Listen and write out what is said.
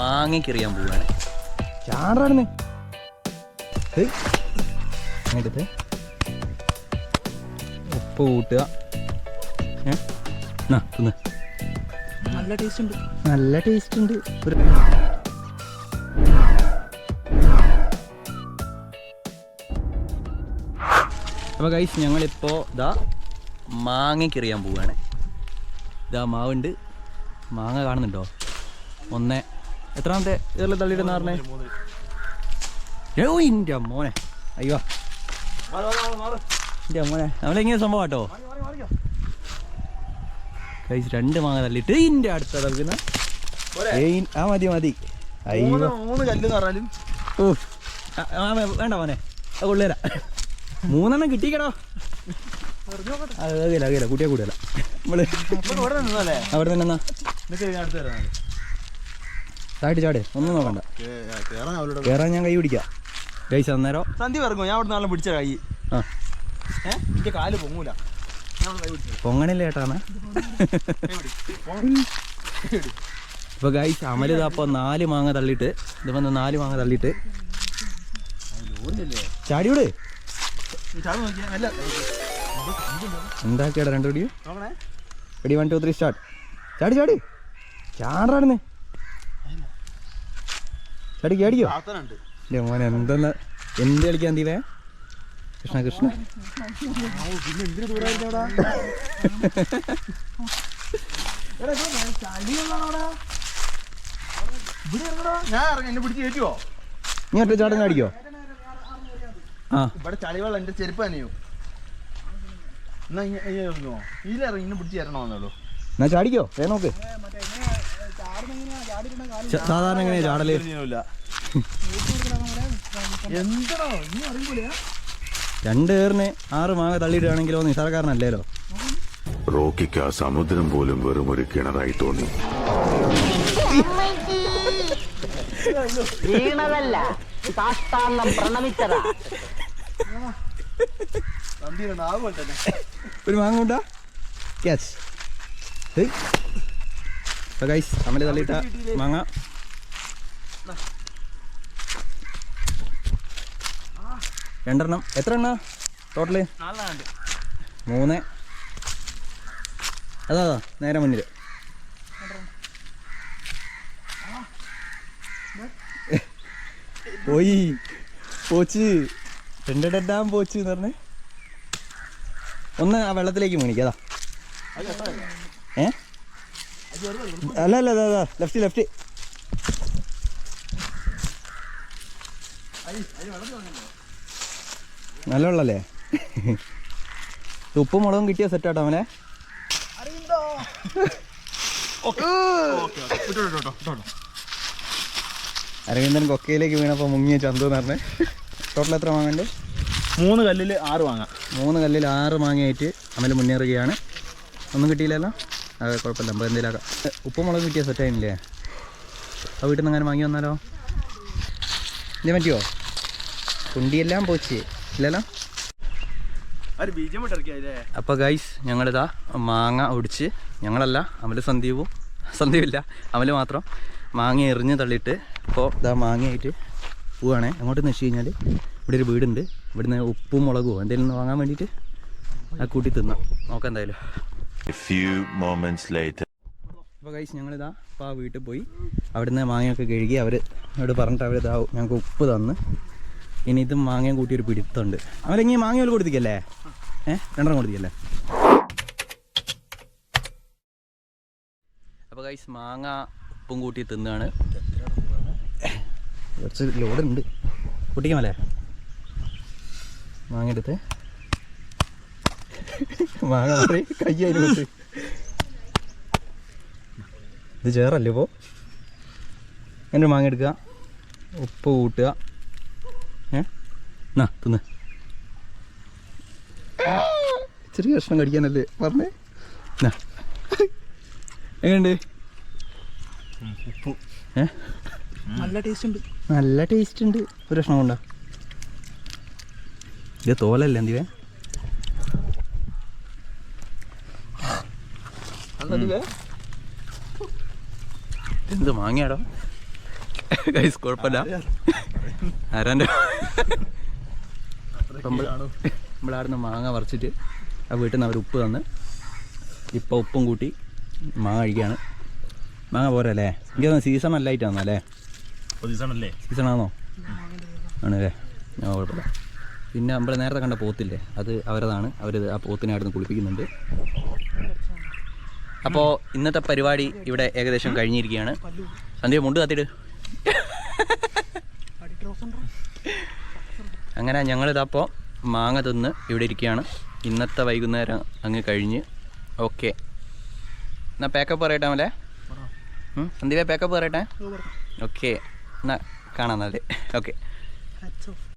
മാങ്ങയ്ക്കെറിയാൻ പോവാണ്. ചാടാണെന്ന് എടുത്ത് ഉപ്പ് കൂട്ടുക. നല്ല ടേസ്റ്റ് ഉണ്ട്. നല്ല ടേസ്റ്റ് ഉണ്ട്. ഒരു അപ്പോൾ ഗൈസ് ഞങ്ങളിപ്പോൾ ഇതാ മാങ്ങയ്ക്കെറിയാൻ പോവുകയാണ് ഇതാ മാവുണ്ട്. മാങ്ങ കാണുന്നുണ്ടോ? ഒന്ന് എത്രാമത്തെ ഇതിൽ തള്ളിയിടുന്ന പറഞ്ഞേ ഇന്റെ മോനെ. അയ്യോ. എന്റെ മോനെ. നമ്മളെങ്ങനെ സംഭവം കേട്ടോ ഗൈസ് രണ്ട് മാങ്ങ തള്ളിയിട്ട് ഇന്റെ അടുത്ത തള്ളുന്ന ആ മതി മതി. അയ്യോ. മൂന്ന് പറഞ്ഞാലും. ഓ വേണ്ട മോനെ. കൊള്ളുകയില്ല മൂന്നെണ്ണം കിട്ടിക്കടോ. അതെ അതെ കുട്ടിയെ കൂടിയല്ല നമ്മൾ ഇവിടെ നിന്നല്ലേ? അവിടെ തന്നെ എന്നാ നിനക്ക് ഞാൻ അടുത്ത് തരാം ചാടി ചാടി. ഒന്നും നോക്കണ്ട. കേറാൻ കയറാൻ ഞാൻ കൈ പിടിക്കാം. ഗൈസ് അന്നേരം സന്ധി ഇറങ്ങും ഞാൻ അവിടെ നാളെ പിടിച്ച കൈ. ആ. എന്റെ കാൽ പൊങ്ങൂല. പൊങ്ങണില്ല ഏട്ടാണ് ഇപ്പൊ ഗൈസ് അമലിത അപ്പൊ നാല് മാങ്ങ തള്ളിയിട്ട് ഇത് വന്ന് നാല് മാങ്ങ തള്ളിയിട്ട്. ചാടിയോട് ചാട് നോക്കിയാ? അല്ല. എന്താക്കിയാടാ രണ്ടു പിടിയും നോക്കണേ ready one two three start ചാടി ചാടി. ചാടാടുന്ന് ചാടി കേടിക്കോ താത്തനുണ്ട് എന്റെ മോനെ എന്തെന്ന്? എന്ത് കളിക്കാൻ തീവേ കൃഷ്ണ കൃഷ്ണ. നീ ഒറ്റ ചാടം ചാടിക്കോ? ആ. ഇവിടെ ചളിവെള്ളം എന്റെ ചെരുപ്പ് തന്നെയോ എന്നാ ഇങ്ങ- ഇങ്ങ ഇറങ്ങുമോ ഇതിലിറങ്ങി പിടിച്ച് തരണോന്നുള്ളൂ എന്നാ ചാടിക്കോ വേ നോക്ക്. സാധാരണ എങ്ങനെയാ ചാടൽ? രണ്ട് ഏറിന് ആറ് മാങ്ങ തള്ളിയിടുകയാണെങ്കിലോ നിസാരക്കാരനല്ലേലോ? റോക്കിക്ക് ആ സമുദ്രം പോലും വെറും ഒരു കിണറായി തോന്നി. വീണതല്ല. സാഷ്ടാംഗം പ്രണമിച്ചതാ. തമ്പി നാവ് ഒരു മാങ്ങ ഉണ്ടാ ക്യാച്ച് ഗൈസ് അമൽ തള്ളിയിട്ട മാങ്ങ. രണ്ടെണ്ണം. എത്ര എണ്ണ? ടോട്ടൽ മൂന്ന്. അതാ നേരെ മുന്നിൽ. പോയി. പോച്ച്. രണ്ടിടാൻ പോച്ച് എന്ന് പറഞ്ഞേ. ഒന്ന് ആ വെള്ളത്തിലേക്ക് മേണിക്കതാ ഏ? അല്ല അല്ല അതാ ലെഫ്റ്റ് ലെഫ്റ്റ് നല്ല വെള്ളല്ലേ ഉപ്പും മുളകും കിട്ടിയ സെറ്റാട്ടോ അവനെ? അരവിന്ദൻ കൊക്കയിലേക്ക് വീണപ്പോ മുങ്ങിയ ചന്തു എന്ന് പറഞ്ഞേ. ടോട്ടൽ എത്ര വാങ്ങണ്ട്? മൂന്ന് കല്ലിൽ ആറ് വാങ്ങാം. മൂന്ന് കല്ലിൽ ആറ് മാങ്ങയായിട്ട് അമൽ മുന്നേറുകയാണ്. ഒന്നും കിട്ടിയില്ലല്ലോ? അതെ കുഴപ്പമില്ല. നമുക്ക് എന്തെങ്കിലും ആക്കാം ഉപ്പും മുളകും കിട്ടിയ സെറ്റായില്ലേ ആ വീട്ടിൽ നിന്ന് അങ്ങനെ വാങ്ങി വന്നാലോ? ഇതേ പറ്റിയോ? കുണ്ടിയെല്ലാം പോച്ച്. ഇല്ലല്ലോ? അപ്പൊ അപ്പോൾ ഗൈസ് ഞങ്ങളിതാ മാങ്ങ ഒടിച്ച് ഞങ്ങളല്ല അമൽ സന്ദീപും. സന്ദീപില്ല അമൽ മാത്രം മാങ്ങ എറിഞ്ഞ് തള്ളിയിട്ട് ഇപ്പോൾ ഇതാ മാങ്ങയായിട്ട് പോവുകയാണേ അങ്ങോട്ടെന്ന് വെച്ച് കഴിഞ്ഞാൽ ഇവിടെ ഒരു വീടുണ്ട്. ഇവിടുന്ന് ഉപ്പും മുളകുമോ എന്തെങ്കിലും വാങ്ങാൻ വേണ്ടിയിട്ട് ആ കൂട്ടി തിന്നാം. നോക്കാം എന്തായാലും. അപ്പോൾ കഴിച്ച് ഞങ്ങളിതാ അപ്പോൾ ആ വീട്ടിൽ പോയി. അവിടുന്ന് മാങ്ങയൊക്കെ കഴുകി അവർ അവിടെ പറഞ്ഞിട്ട് അവർ ഇതാ ഞങ്ങൾക്ക് ഉപ്പ് തന്ന്. ഇനി ഇത് മാങ്ങയും കൂട്ടി ഒരു പിടുത്തുണ്ട് അവരെങ്ങനെ മാങ്ങ പോലെ കൊടുത്തിക്കല്ലേ ഏഹ് രണ്ടെണ്ണം കൊടുത്തിക്കല്ലേ അപ്പോൾ കൈസ് മാങ്ങ ഉപ്പും കൂട്ടി തിന്നാണ്. കുറച്ച് ലോഡുണ്ട് പൊട്ടിക്കാമല്ലേ മാങ്ങ എടുത്ത്. മാങ്ങ മാറി കൈ അതിന് ഇത് ചേറല്ലേ ഇപ്പോൾ എന്റെ മാങ്ങ എടുക്കുക ഉപ്പ് കൂട്ടുക. ഏ? എന്നാ തിന്ന്. ഇച്ചിരി കഷ്ണം കടിക്കാനല്ലേ പറഞ്ഞേ? എന്നാ എങ്ങനെയുണ്ട്? ഉപ്പ് ഏ? നല്ല ടേസ്റ്റ് ഉണ്ട് നല്ല ടേസ്റ്റ് ഉണ്ട്. ഒരു കഷ്ണം കൊണ്ടാ. ഇത് തോലല്ലേ എന്തിവേ? എന്ത് മാങ്ങയാടോ? ഗൈസ് കുഴപ്പമില്ല. ആരാന്റെ നമ്മളവിടുന്ന് മാങ്ങ പറിച്ചിട്ട് ആ വീട്ടിൽ നിന്ന് അവർ ഉപ്പ് തന്ന് ഇപ്പോൾ ഉപ്പും കൂട്ടി മാങ്ങ കഴിക്കുകയാണ് മാങ്ങ പോരല്ലേ? എനിക്ക് സീസൺ അല്ലായിട്ടാണോ അല്ലേ? സീസണല്ലേ സീസൺ ആണോ? ആണല്ലേ? ഞാൻ കുഴപ്പമില്ല. പിന്നെ നമ്മൾ നേരത്തെ കണ്ട പോത്തില്ലേ? അത് അവരതാണ്. അവർ ആ പോത്തിനെ അവിടുന്ന് കുളിപ്പിക്കുന്നുണ്ട്. അപ്പോൾ ഇന്നത്തെ പരിപാടി ഇവിടെ ഏകദേശം കഴിഞ്ഞിരിക്കുകയാണ്. സന്ധ്യ മുണ്ട് കത്തിട്ട് അങ്ങനെ ഞങ്ങളിതപ്പോൾ മാങ്ങ തിന്ന് ഇവിടെ ഇരിക്കുകയാണ്. ഇന്നത്തെ വൈകുന്നേരം അങ്ങ് കഴിഞ്ഞ്. ഓക്കെ എന്നാൽ പാക്കപ്പ് പറയട്ടെ അമലെ സന്ധ്യ പാക്കപ്പ് പറയട്ടെ? ഓക്കെ എന്നാൽ കാണാം നല്ല ഓക്കെ